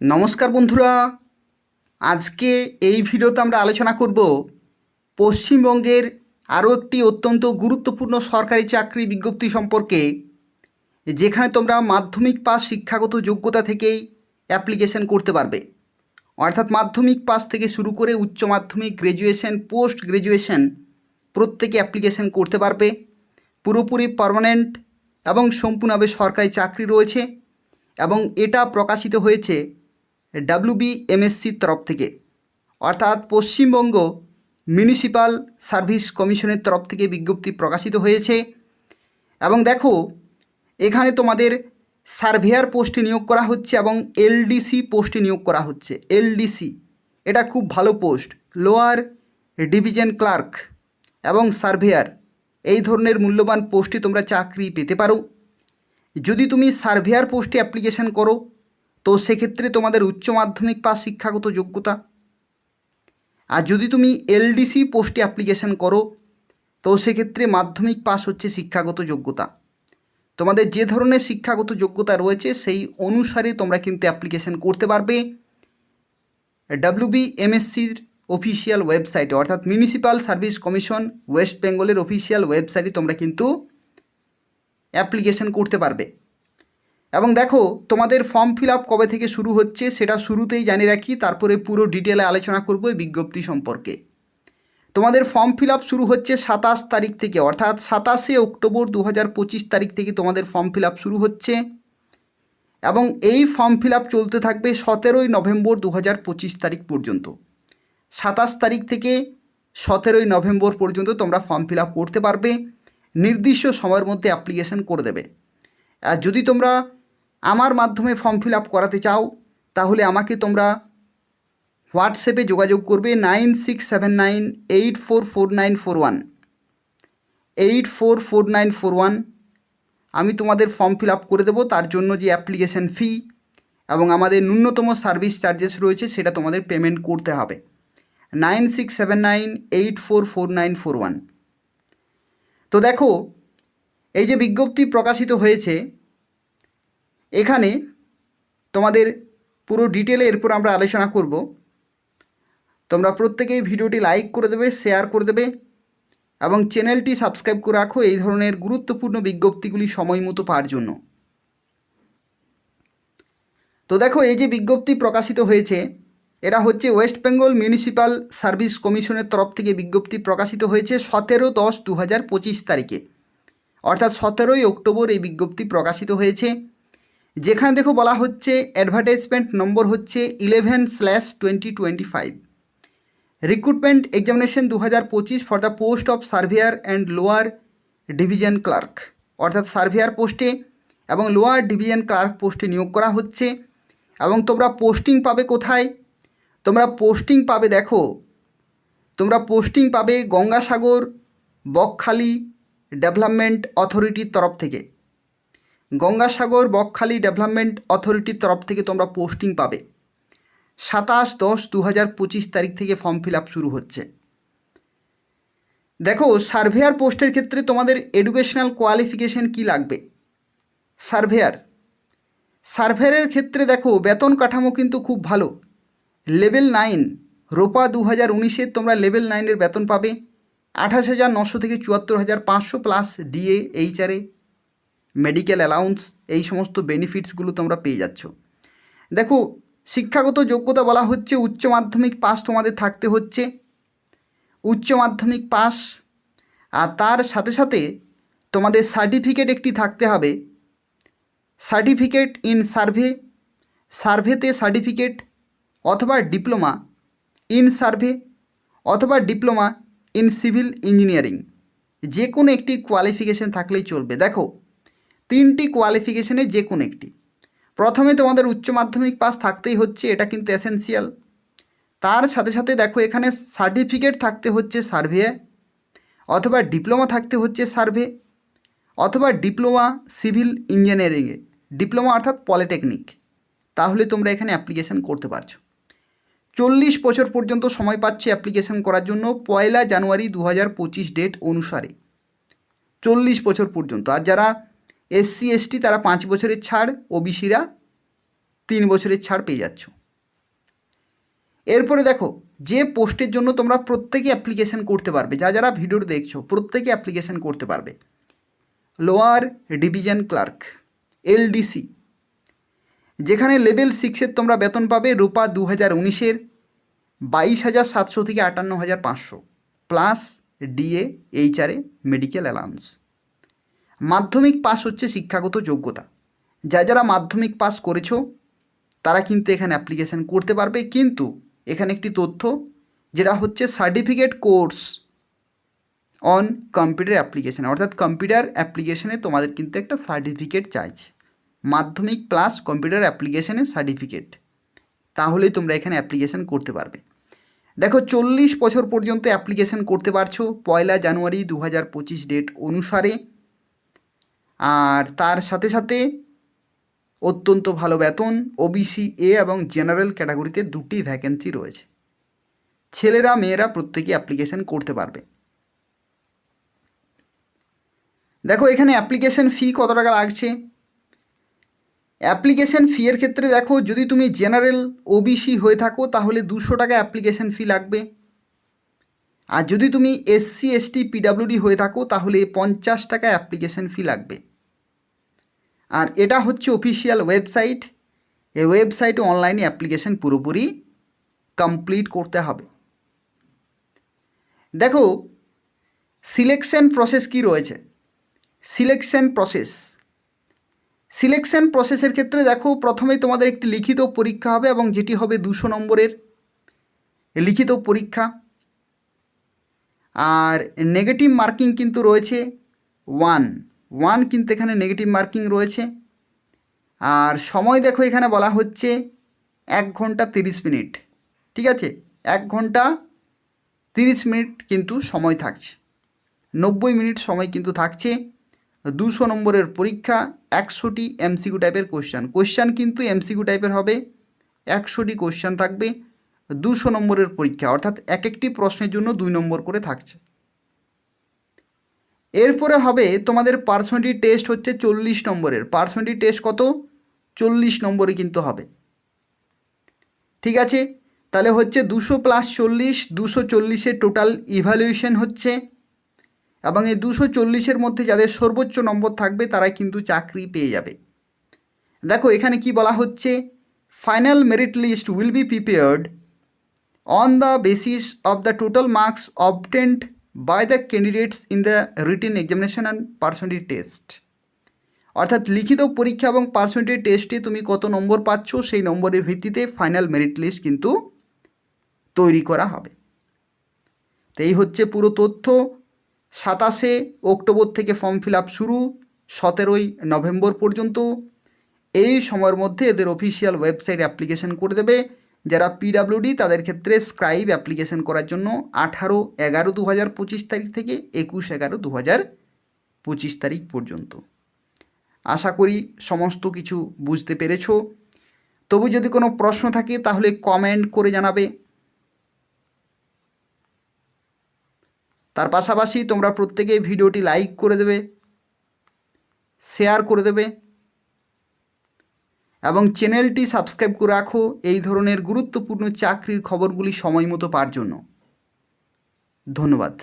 নমস্কার বন্ধুরা। আজকে এই ভিডিওতে আমরা আলোচনা করব পশ্চিমবঙ্গের আরও একটি অত্যন্ত গুরুত্বপূর্ণ সরকারি চাকরি বিজ্ঞপ্তি সম্পর্কে, যেখানে তোমরা মাধ্যমিক পাস শিক্ষাগত যোগ্যতা থেকেই অ্যাপ্লিকেশন করতে পারবে। অর্থাৎ মাধ্যমিক পাস থেকে শুরু করে উচ্চ মাধ্যমিক গ্র্যাজুয়েশন পোস্ট গ্র্যাজুয়েশন প্রত্যেকে অ্যাপ্লিকেশন করতে পারবে। পুরোপুরি পার্মানেন্ট এবং সম্পূর্ণভাবে সরকারি চাকরি রয়েছে এবং এটা প্রকাশিত হয়েছে ডাব্লিউবি এমএসসির তরফ থেকে। অর্থাৎ পশ্চিমবঙ্গ মিউনিসিপ্যাল সার্ভিস কমিশনের তরফ থেকে বিজ্ঞপ্তি প্রকাশিত হয়েছে। এবং দেখো, এখানে তোমাদের সার্ভেয়ার পোস্টে নিয়োগ করা হচ্ছে এবং এলডিসি পোস্টে নিয়োগ করা হচ্ছে। এলডিসি, এটা খুব ভালো পোস্ট। লোয়ার ডিভিশন ক্লার্ক এবং সার্ভেয়ার, এই ধরনের মূল্যবান পোস্টে তোমরা চাকরি পেতে পারো। যদি তুমি সার্ভেয়ার পোস্টে অ্যাপ্লিকেশন করো তো সেক্ষেত্রে তোমাদের উচ্চ মাধ্যমিক পাস শিক্ষাগত যোগ্যতা। আর যদি তুমি এলডিসি পোস্টে অ্যাপ্লিকেশন করো, তো সেক্ষেত্রে মাধ্যমিক পাস হচ্ছে শিক্ষাগত যোগ্যতা। তোমাদের যে ধরনের শিক্ষাগত যোগ্যতা রয়েছে, সেই অনুসারে তোমরা কিন্তু অ্যাপ্লিকেশন করতে পারবে। ডাব্লিউবি এমএসসির অফিসিয়াল ওয়েবসাইটে, অর্থাৎ মিউনিসিপ্যাল সার্ভিস কমিশন ওয়েস্ট বেঙ্গলের অফিসিয়াল ওয়েবসাইটে তোমরা কিন্তু অ্যাপ্লিকেশন করতে পারবে। এবং দেখো, তোমাদের ফর্ম ফিল আপ কবে থেকে শুরু হচ্ছে সেটা শুরুতেই জানিয়ে রাখি, তারপরে পুরো ডিটেলে আলোচনা করব এই বিজ্ঞপ্তি সম্পর্কে। তোমাদের ফর্ম ফিল আপ শুরু হচ্ছে সাতাশ তারিখ থেকে, অর্থাৎ সাতাশে অক্টোবর দু হাজার পঁচিশ তারিখ থেকে তোমাদের ফর্ম ফিল আপ শুরু হচ্ছে। এবং এই ফর্ম ফিল আপ চলতে থাকবে সতেরোই নভেম্বর দু হাজার পঁচিশ তারিখ পর্যন্ত। সাতাশ তারিখ থেকে সতেরোই নভেম্বর পর্যন্ত তোমরা ফর্ম ফিল আপ করতে পারবে। নির্দিষ্ট সময়ের মধ্যে অ্যাপ্লিকেশন করে দেবে। আর যদি তোমরা আমার মাধ্যমে ফর্ম ফিল আপ করাতে চাও, তাহলে আমাকে তোমরা হোয়াটসঅ্যাপে যোগাযোগ করবে nine six seven nine eight four four nine four one eight four four nine four one আমি তোমাদের ফর্ম ফিল আপ করে দেবো, তার জন্য যে অ্যাপ্লিকেশন ফি এবং আমাদের ন্যূনতম সার্ভিস চার্জেস রয়েছে, সেটা তোমাদের পেমেন্ট করতে হবে। Nine six seven nine eight four four nine four one তো দেখো, এই যে বিজ্ঞপ্তি প্রকাশিত হয়েছে এখানে তোমাদের পুরো ডিটেলে এরপর আমরা আলোচনা করব। তোমরা প্রত্যেকেই ভিডিওটি লাইক করে দেবে শেয়ার করে দেবে এবং চ্যানেলটি সাবস্ক্রাইব করে রাখো এই ধরনের গুরুত্বপূর্ণ বিজ্ঞপ্তিগুলি সময় মতো পাওয়ার জন্য। তো দেখো, এই যে বিজ্ঞপ্তি প্রকাশিত হয়েছে, এটা হচ্ছে ওয়েস্ট বেঙ্গল মিউনিসিপ্যাল সার্ভিস কমিশনের তরফ থেকে বিজ্ঞপ্তি প্রকাশিত হয়েছে সতেরো দশ দু হাজার পঁচিশ তারিখে। অর্থাৎ সতেরোই অক্টোবর এই বিজ্ঞপ্তি প্রকাশিত হয়েছে। যেখানে দেখো বলা হচ্ছে অ্যাডভার্টাইজমেন্ট নম্বর হচ্ছে eleven slash twenty twenty five recruitment examination দু হাজার পঁচিশ for the post of surveyor and lower division clerk অর্থাৎ সার্ভেয়ার পোস্টে এবং লোয়ার ডিভিশন ক্লার্ক পোস্টে নিয়োগ করা হচ্ছে। এবং তোমরা পোস্টিং পাবে কোথায়? তোমরা পোস্টিং পাবে দেখো। তোমরা পোস্টিং পাবে গঙ্গাসাগর, বকখালি ডেভেলপমেন্ট অথরিটির তরফ থেকে। গঙ্গাসাগর বকখালি ডেভেলপমেন্ট অথরিটির তরফ থেকে তোমরা পোস্টিং পাবে। সাতাশ দশ দু হাজার পঁচিশ তারিখ থেকে ফর্ম ফিল আপ শুরু হচ্ছে। দেখো, সার্ভেয়ার পোস্টের ক্ষেত্রে তোমাদের এডুকেশনাল কোয়ালিফিকেশন কি লাগবে? সার্ভেয়ার। সার্ভেয়ারের ক্ষেত্রে দেখো, বেতন কাঠামো কিন্তু খুব ভালো। লেভেল নাইন, রোপা দু হাজার উনিশের তোমরা লেভেল নাইনের বেতন পাবে। আঠাশ হাজার নশো থেকে চুয়াত্তর হাজার পাঁচশো plus DA HRA medical allowance এই সমস্ত বেনিফিটসগুলো তোমরা পেয়ে যাচ্ছ। দেখো, শিক্ষাগত যোগ্যতা বলা হচ্ছে উচ্চ মাধ্যমিক পাস তোমাদের থাকতে হচ্ছে। উচ্চ মাধ্যমিক পাস আর তার সাথে সাথে তোমাদের সার্টিফিকেট একটি থাকতে হবে। সার্টিফিকেট ইন সার্ভে সার্ভেতে সার্টিফিকেট অথবা ডিপ্লোমা ইন সার্ভে অথবা ডিপ্লোমা ইন সিভিল ইঞ্জিনিয়ারিং যে কোনো একটি কোয়ালিফিকেশান থাকলেই চলবে। দেখো তিনটি কোয়ালিফিকেশানে যে কোনো একটি। প্রথমে তোমাদের উচ্চ মাধ্যমিক পাস থাকতেই হচ্ছে, এটা কিন্তু এসেন্সিয়াল তার সাথে সাথে দেখো, এখানে সার্টিফিকেট থাকতে হচ্ছে সার্ভে অথবা ডিপ্লোমা থাকতে হচ্ছে সার্ভে অথবা ডিপ্লোমা সিভিল ইঞ্জিনিয়ারিংয়ে ডিপ্লোমা অর্থাৎ পলিটেকনিক তাহলে তোমরা এখানে অ্যাপ্লিকেশান করতে পারছ। চল্লিশ বছর পর্যন্ত সময় পাচ্ছে অ্যাপ্লিকেশন করার জন্য, পয়লা জানুয়ারি দু হাজার পঁচিশ ডেট অনুসারে। চল্লিশ বছর পর্যন্ত। আর যারা এসসি, এসটি তারা পাঁচ বছরের ছাড়, ওবিসিরা তিন বছরের ছাড় পেয়ে যাচ্ছ। এরপরে দেখো, যে পোস্টের জন্য তোমরা প্রত্যেকে অ্যাপ্লিকেশন করতে পারবে, যা যারা ভিডিও দেখছ, প্রত্যেকে অ্যাপ্লিকেশন করতে পারবে। লোয়ার ডিভিশন ক্লার্ক, এলডিসি, যেখানে লেভেল সিক্সের তোমরা বেতন পাবে রূপা দু হাজার উনিশের বাইশ হাজার সাতশো থেকে আটান্ন হাজার পাঁচশো, plus DA, HRA, medical allowance. মাধ্যমিক পাস হচ্ছে শিক্ষাগত যোগ্যতা। যা যারা মাধ্যমিক পাস করেছ, তারা কিন্তু এখানে অ্যাপ্লিকেশান করতে পারবে। কিন্তু এখানে একটি তথ্য, যেটা হচ্ছে certificate course on computer application অর্থাৎ কম্পিউটার অ্যাপ্লিকেশানে তোমাদের কিন্তু একটা সার্টিফিকেট চাইছে। মাধ্যমিক প্লাস কম্পিউটার অ্যাপ্লিকেশনের সার্টিফিকেট তাহলেই তোমরা এখানে অ্যাপ্লিকেশান করতে পারবে। দেখো, চল্লিশ বছর পর্যন্ত অ্যাপ্লিকেশান করতে পারছ। পয়লা জানুয়ারি দু হাজার পঁচিশ ডেট অনুসারে আর তার সাথে সাথে অত্যন্ত ভালো বেতন ওবিসি এ এবং জেনারেল ক্যাটাগরিতে দুটি ভ্যাকেন্সি রয়েছে। ছেলেরা, মেয়েরা প্রত্যেকে অ্যাপ্লিকেশন করতে পারবে। দেখো, এখানে অ্যাপ্লিকেশন ফি কত টাকা লাগছে? অ্যাপ্লিকেশন ফি এর ক্ষেত্রে দেখো, যদি তুমি জেনারেল ওবিসি হয়ে থাকো, তাহলে দুশো টাকা অ্যাপ্লিকেশন ফি লাগবে। আর যদি তুমি এসসি এসটি পিডাব্লিউডি হয়ে থাকো, তাহলে পঞ্চাশ টাকা অ্যাপ্লিকেশন ফি লাগবে। আর এটা হচ্ছে অফিসিয়াল ওয়েবসাইট এই ওয়েবসাইটে অনলাইনে অ্যাপ্লিকেশন পুরোপুরি কমপ্লিট করতে হবে। দেখো সিলেকশন প্রসেস কি রয়েছে? সিলেকশন প্রসেস সিলেকশন প্রসেসের ক্ষেত্রে দেখো প্রথমেই তোমাদের একটি লিখিত পরীক্ষা হবে এবং যেটি হবে দুশো নম্বরের লিখিত পরীক্ষা। আর নেগেটিভ মার্কিং কিন্তু রয়েছে ওয়ান ওয়ান কিন্তু এখানে নেগেটিভ মার্কিং রয়েছে। আর সময় দেখো এখানে বলা হচ্ছে এক ঘণ্টা তিরিশ মিনিট। ঠিক আছে? এক ঘণ্টা তিরিশ মিনিট কিন্তু সময় থাকছে। নব্বই মিনিট সময় কিন্তু থাকছে। দুশো নম্বরের পরীক্ষা একশোটি এমসিকিউ টাইপের কোশ্চান কোশ্চান কিন্তু এমসিকিউ টাইপের হবে। একশোটি কোশ্চান থাকবে। দুশো নম্বরের পরীক্ষা। অর্থাৎ এক একটি প্রশ্নের জন্য দুই নম্বর করে থাকছে। এরপরে হবে তোমাদের পার্সোনালিটি টেস্ট হচ্ছে চল্লিশ নম্বরের। পার্সোনালিটি টেস্ট কত? চল্লিশ নম্বরে কিন্তু হবে। ঠিক আছে? তাহলে হচ্ছে দুশো প্লাস চল্লিশ, দুশো চল্লিশের টোটাল ইভ্যালুয়েশন হচ্ছে। এবং এই দুশো চল্লিশের মধ্যে যাদের সর্বোচ্চ নম্বর থাকবে, তারাই কিন্তু চাকরি পেয়ে যাবে। দেখো, এখানে কি বলা হচ্ছে? Final merit list will be prepared on the basis of the total marks obtained by the candidates in the written examination and personality test অর্থাৎ লিখিত পরীক্ষা এবং পার্সোনালিটি টেস্টে তুমি কত নম্বর পাচ্ছ, সেই নম্বরের ভিত্তিতে ফাইনাল মেরিট লিস্ট কিন্তু তৈরি করা হবে। তো এই হচ্ছে পুরো তথ্য। সাতাশে অক্টোবর থেকে ফর্ম ফিল আপ শুরু, সতেরোই নভেম্বর পর্যন্ত। এই সময়ের মধ্যে এদের অফিসিয়াল ওয়েবসাইট অ্যাপ্লিকেশন করে দেবে। যারা পিডাব্লিউডি তাদের ক্ষেত্রে স্ক্রাইব অ্যাপ্লিকেশন করার জন্য আঠারো, এগারো দু হাজার পঁচিশ তারিখ থেকে একুশ, এগারো দু হাজার পঁচিশ তারিখ পর্যন্ত। আশা করি সমস্ত কিছু বুঝতে পেরেছ। তবু যদি কোনো প্রশ্ন থাকে তাহলে কমেন্ট করে জানাবে। তার পাশাপাশি তোমরা প্রত্যেকে ভিডিওটি লাইক করে দেবে শেয়ার করে দেবে। এবং চ্যানেলটি সাবস্ক্রাইব করে রাখো এই ধরনের গুরুত্বপূর্ণ চাকরির খবরগুলি সময় মতো পাওয়ার জন্য। ধন্যবাদ।